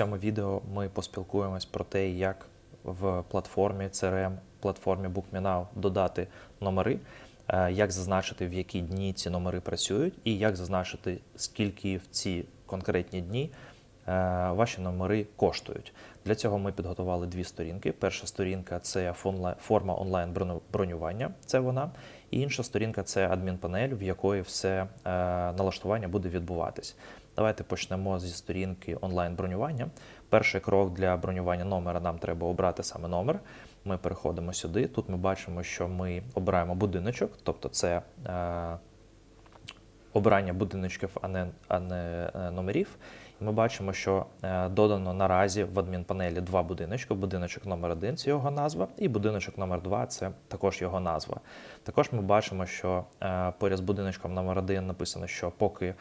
цьому відео ми поспілкуємось про те, як в платформі CRM, платформі BookMeNow додати номери, е, як зазначити, в які дні ці номери працюють, і як зазначити, скільки в ці конкретні дні е, ваші номери коштують. Для цього ми підготували дві сторінки. Перша сторінка це форма онлайн бронювання, це вона. І інша сторінка це адмінпанель, в якої все е, налаштування буде відбуватись. Давайте почнемо зі сторінки онлайн бронювання. Перший крок для бронювання номера нам треба обрати саме номер. Ми переходимо сюди. Тут ми бачимо, що ми обираємо будиночок, тобто це е, обрання будиночків, а не, а не е, номерів. І ми бачимо, що е, додано наразі в адмінпанелі два будиночки. Будиночок номер 1 це його назва, і будиночок номер 2 це також його назва. Також ми бачимо, що е, поряд з будиночком номер 1 написано, що поки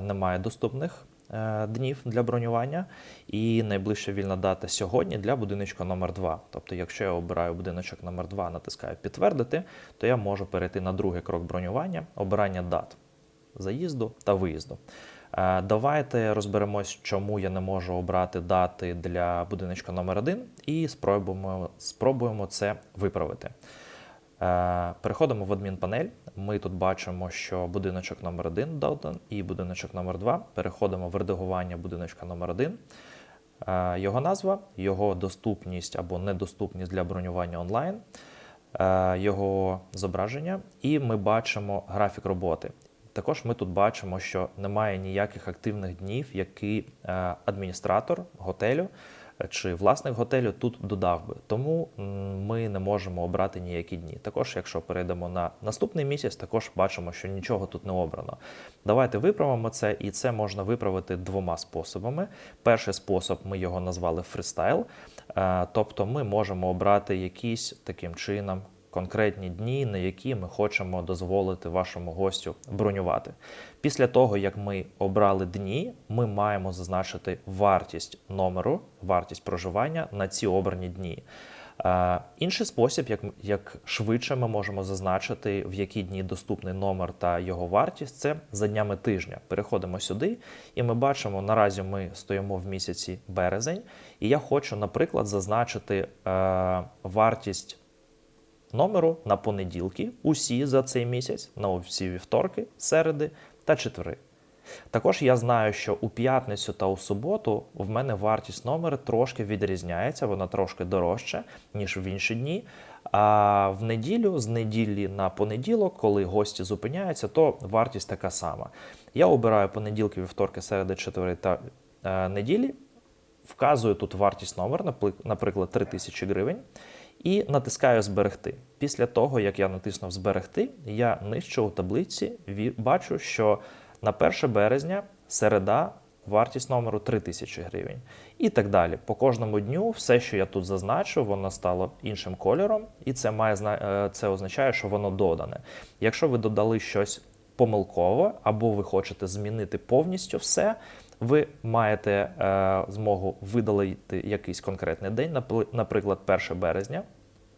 немає доступних е, днів для бронювання, і найближча вільна дата сьогодні для будиночка номер 2. Тобто, якщо я обираю будиночок номер 2, натискаю підтвердити, то я можу перейти на другий крок бронювання обирання дат заїзду та виїзду. Е, Давайте розберемось, чому я не можу обрати дати для будиночка номер 1 і спробуємо, спробуємо це виправити. Е, Переходимо в адмінпанель. Ми тут бачимо, що будиночок номер 1 додан і будиночок номер 2. Переходимо в редагування будиночка номер 1. Е, Його назва, його доступність або недоступність для бронювання онлайн, е, його зображення, і ми бачимо графік роботи. Також ми тут бачимо, що немає ніяких активних днів, які адміністратор готелю чи власник готелю тут додав би. Тому ми не можемо обрати ніякі дні. Також, якщо перейдемо на наступний місяць, також бачимо, що нічого тут не обрано. Давайте виправимо це, і це можна виправити двома способами. Перший спосіб ми його назвали фристайл, Е, тобто ми можемо обрати якісь таким чином конкретні дні, на які ми хочемо дозволити вашому гостю бронювати. Після того, як ми обрали дні, ми маємо зазначити вартість номеру, вартість проживання на ці обрані дні. Е, Інший спосіб, як, як швидше ми можемо зазначити, в які дні доступний номер та його вартість, це за днями тижня. Переходимо сюди, і ми бачимо, наразі ми стоїмо в місяці березень, і я хочу, наприклад, зазначити е, вартість номеру на понеділки, усі за цей місяць, на всі вівторки, середи та четвери. Також я знаю, що у п'ятницю та у суботу в мене вартість номера трошки відрізняється, вона трошки дорожча, ніж в інші дні. А в неділю, з неділі на понеділок, коли гості зупиняються, то вартість така сама. Я обираю понеділки, вівторки, середи, четвери та е, неділі, вказую тут вартість номер, наприклад, 3000 гривень, і натискаю зберегти. Після того, як я натиснув зберегти, я нижче у таблиці бачу, що на 1 березня середа вартість номеру 3000 гривень. І так далі. По кожному дню все, що я тут зазначу, воно стало іншим кольором, і це має е, це означає, що воно додане. Якщо ви додали щось помилково, або ви хочете змінити повністю все, ви маєте е, змогу видалити якийсь конкретний день, наприклад, 1 березня,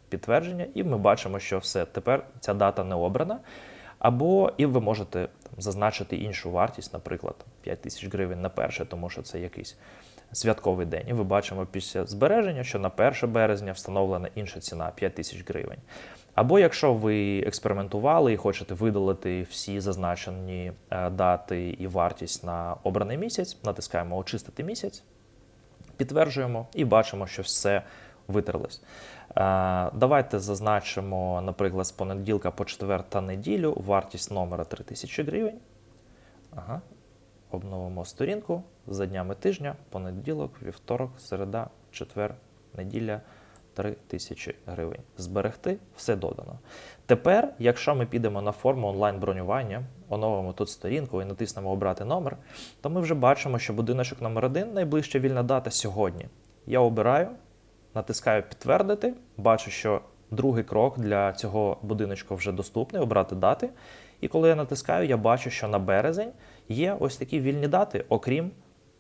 підтвердження, і ми бачимо, що все, тепер ця дата не обрана. Або і ви можете там, зазначити іншу вартість, наприклад, 5 тисяч гривень на перше, тому що це якийсь святковий день. І ми бачимо після збереження, що на 1 березня встановлена інша ціна 5 тисяч гривень. Або якщо ви експериментували і хочете видалити всі зазначені е, дати і вартість на обраний місяць, натискаємо Очистити місяць, підтверджуємо і бачимо, що все витерлось. Е, Давайте зазначимо, наприклад, з понеділка по четвер та неділю вартість номера 3000 гривень. Ага. Обновимо сторінку за днями тижня, понеділок, вівторок, середа, четвер, неділя 3000 гривень. Зберегти все додано. Тепер, якщо ми підемо на форму онлайн-бронювання, оновимо тут сторінку і натиснемо Обрати номер, то ми вже бачимо, що будиночок номер 1 найближча вільна дата сьогодні. Я обираю, натискаю підтвердити, бачу, що другий крок для цього будиночку вже доступний, обрати дати. І коли я натискаю, я бачу, що на березень є ось такі вільні дати, окрім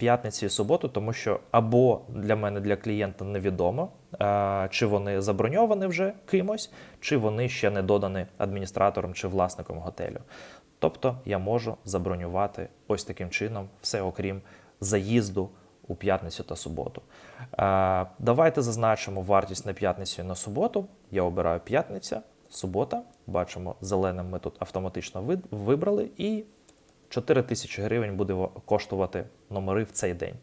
п'ятниці і суботу, тому що або для мене, для клієнта невідомо, е, чи вони заброньовані вже кимось, чи вони ще не додані адміністратором чи власником готелю. Тобто я можу забронювати ось таким чином все, окрім заїзду у п'ятницю та суботу. Е, Давайте зазначимо вартість на п'ятницю і на суботу. Я обираю п'ятниця, субота. Бачимо, зеленим ми тут автоматично вибрали, і 4 тисячі гривень буде коштувати номери в цей день.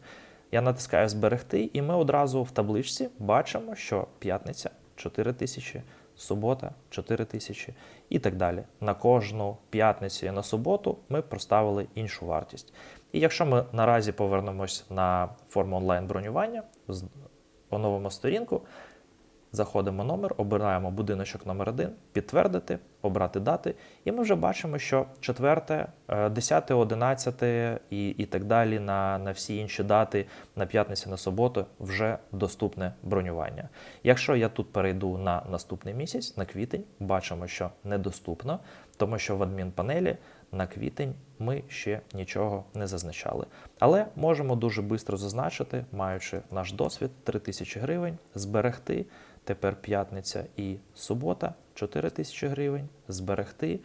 Я натискаю зберегти, і ми одразу в табличці бачимо, що п'ятниця 4 тисячі, субота 4 тисячі і так далі. На кожну п'ятницю і на суботу ми проставили іншу вартість. І якщо ми наразі повернемось на форму онлайн бронювання, з- оновимо сторінку, Заходимо номер, обираємо будиночок номер 1 підтвердити, обрати дати, і ми вже бачимо, що 4, 10, 11 і, і так далі на, на всі інші дати на п'ятницю, на суботу вже доступне бронювання. Якщо я тут перейду на наступний місяць, на квітень, бачимо, що недоступно, тому що в адмінпанелі на квітень ми ще нічого не зазначали. Але можемо дуже швидко зазначити, маючи наш досвід 3000 гривень, зберегти. Тепер п'ятниця і субота 4 тисячі гривень, зберегти.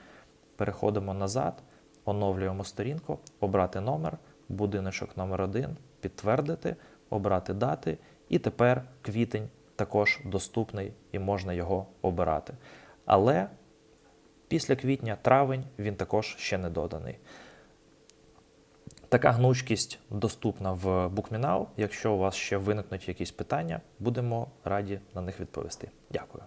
Переходимо назад, оновлюємо сторінку, обрати номер, будиночок номер 1 підтвердити, обрати дати. І тепер квітень також доступний і можна його обирати. Але після квітня травень він також ще не доданий. Така гнучкість доступна в BookMeNow. Якщо у вас ще виникнуть якісь питання, будемо раді на них відповісти. Дякую.